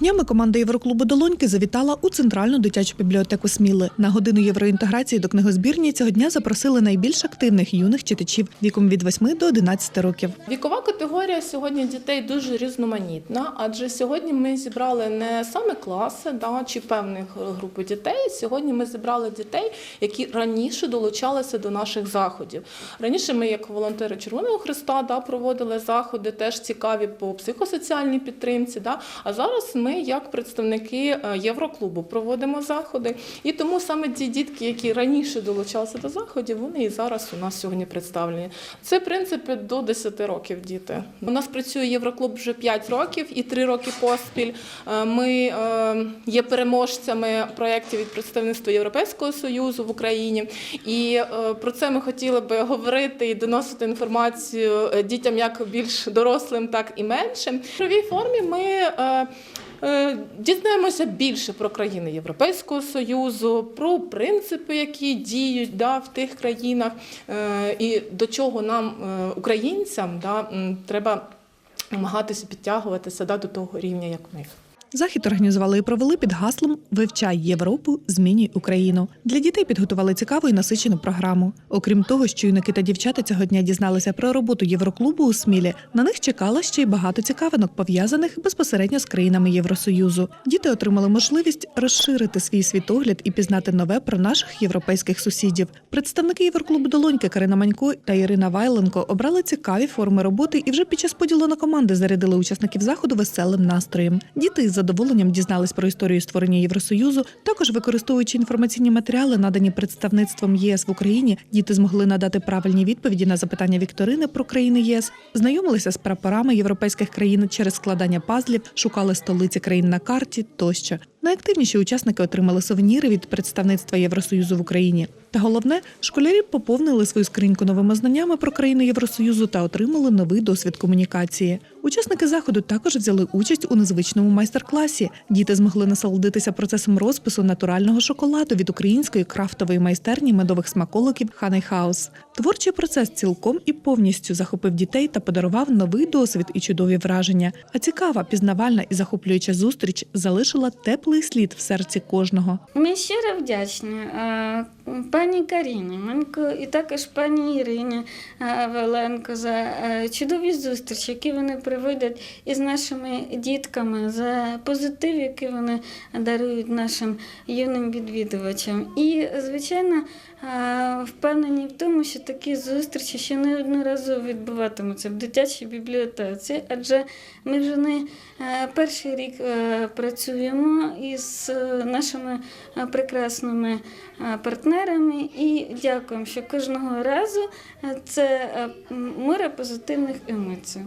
Днями команда Євроклубу Долоньки завітала у центральну дитячу бібліотеку Сміли. На годину євроінтеграції до книгозбірні цього дня запросили найбільш активних юних читачів віком від 8 до 11 років. Вікова категорія сьогодні дітей дуже різноманітна, адже сьогодні ми зібрали не саме класи да, чи певних групи дітей. Сьогодні ми зібрали дітей, які раніше долучалися до наших заходів. Раніше ми, як волонтери Червоного Христа, да, проводили заходи, теж цікаві по психосоціальній підтримці. Да. А зараз ми, як представники е, Євроклубу, проводимо заходи. І тому саме ті дітки, які раніше долучалися до заходів, вони і зараз у нас сьогодні представлені. Це в принципі до 10 років діти. У нас працює Євроклуб вже 5 років і 3 роки поспіль. Е, Ми е, є переможцями проєктів від представництва Європейського союзу в Україні. І про це ми хотіли би говорити і доносити інформацію дітям як більш дорослим, так і меншим. В ігровій формі ми. Е, Дізнаємося більше про країни Європейського Союзу, про принципи, які діють да, в тих країнах, е, і до чого нам, е, українцям, да, треба намагатися підтягуватися да, до того рівня, як них. Захід організували і провели під гаслом Вивчай Європу, змінюй Україну. Для дітей підготували цікаву і насичену програму. Окрім того, що юнаки та дівчата цього дня дізналися про роботу Євроклубу у Смілі. На них чекало ще й багато цікавинок, пов'язаних безпосередньо з країнами Євросоюзу. Діти отримали можливість розширити свій світогляд і пізнати нове про наших європейських сусідів. Представники Євроклубу Долоньки Карина Манько та Ірина Вайленко обрали цікаві форми роботи і вже під час поділу на команди зарядили учасників заходу веселим настроєм. Діти із задоволенням дізнались про історію створення Євросоюзу. Також використовуючи інформаційні матеріали, надані представництвом ЄС в Україні, діти змогли надати правильні відповіді на запитання Вікторини про країни ЄС, знайомилися з прапорами європейських країн через складання пазлів, шукали столиці країн на карті тощо. Найактивніші учасники отримали сувеніри від представництва Євросоюзу в Україні. Та головне, школярі поповнили свою скриньку новими знаннями про країни Євросоюзу та отримали новий досвід комунікації. Учасники заходу також взяли участь у незвичному майстер-класі. Діти змогли насолодитися процесом розпису натурального шоколаду від української крафтової майстерні медових смаколиків Ханей Хаус. Творчий процес цілком і повністю захопив дітей та подарував новий досвід і чудові враження. А цікава, пізнавальна і захоплююча зустріч залишила теплий слід в серці кожного. Ми щиро вдячні е, пані Каріні Манько і також пані Ірині е, Веленко за е, чудові зустрічі, які вони проводять із нашими дітками, за позитив, який вони дарують нашим юним відвідувачам. І, звичайно, е, впевнені в тому, що такі зустрічі ще неодноразово відбуватимуться в дитячій бібліотеці, адже ми вже не перший рік працюємо із нашими прекрасними е, партнерами і дякуємо, що кожного разу е, це море позитивних емоцій.